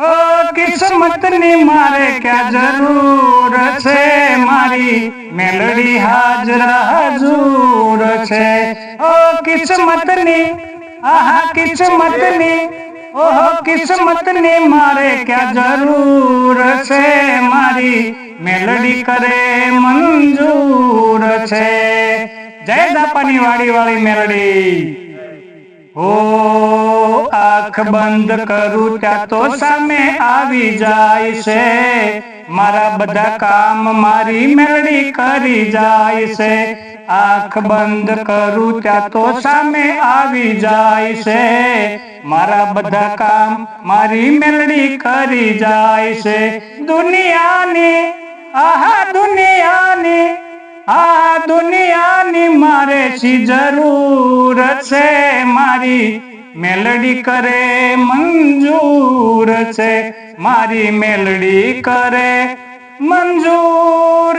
ઓ કિસ્મતની મારે ક્યાં જરૂર છે? મારી મેલડી હાજર હજૂર છે. ઓ કિસ્મતની, આહા કિસ્મતની, ઓહો કિસ્મતની મારે ક્યાં જરૂર છે? મારી મેલડી કરે મંજૂર છે. જય દાપાની વાડી વાળી મેલડી. ઓ આંખ બંધ કરું ત્યાં તો સામે આવી જાય છે મારા બધા કામ મારી મેળડી કરી જાય છે આંખ બંધ કરું ત્યાં તો સામે આવી જાય છે મારા બધા કામ મારી મેળડી કરી જાય છે દુનિયાની આહા દુનિયાની આ દુનિયાની મારે શી જરૂર છે મારી મેલડી કરે મંજૂર છે. મારી મેલડી કરે મંજૂર